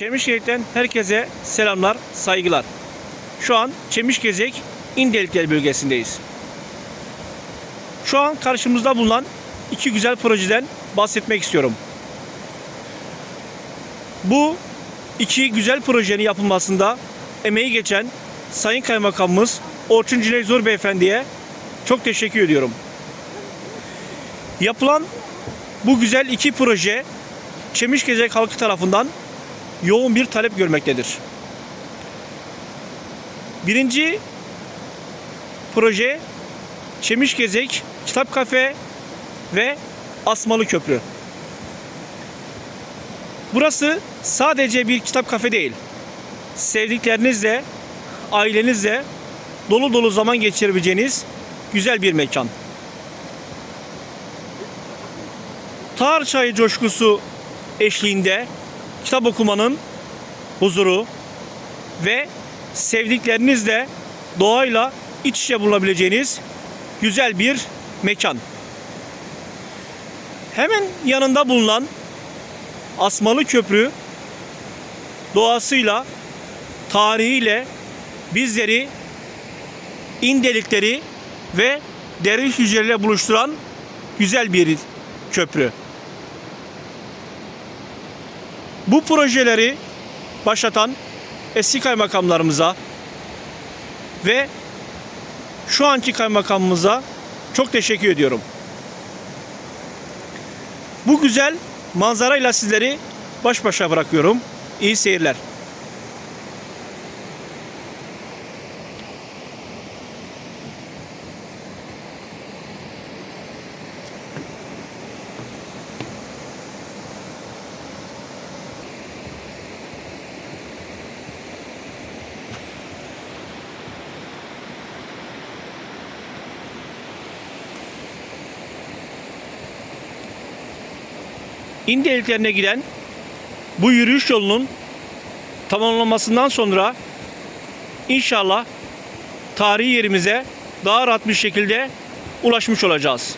Çemişgezek'ten herkese selamlar, saygılar. Şu an Çemişgezek İndelikler bölgesindeyiz. Şu an karşımızda bulunan iki güzel projeden bahsetmek istiyorum. Bu iki güzel projenin yapılmasında emeği geçen Sayın Kaymakamımız Orçun Cüneyt Zor Beyefendi'ye çok teşekkür ediyorum. Yapılan bu güzel iki proje Çemişgezek halkı tarafından yoğun bir talep görmektedir. Birinci proje Çemişgezek Kitap Kafe ve Asmalı Köprü. Burası sadece bir kitap kafe değil. Sevdiklerinizle, ailenizle dolu dolu zaman geçirebileceğiniz güzel bir mekan. Tar çayı coşkusu eşliğinde kitap okumanın huzuru ve sevdiklerinizle doğayla iç içe bulunabileceğiniz güzel bir mekan. Hemen yanında bulunan Asmalı Köprü doğasıyla, tarihiyle bizleri indelikleri ve derin hücrelerle buluşturan güzel bir köprü. Bu projeleri başlatan eski kaymakamlarımıza ve şu anki kaymakamımıza çok teşekkür ediyorum. Bu güzel manzarayla sizleri baş başa bırakıyorum. İyi seyirler. İndeliklerine giden bu yürüyüş yolunun tamamlanmasından sonra inşallah tarihi yerimize daha rahat bir şekilde ulaşmış olacağız.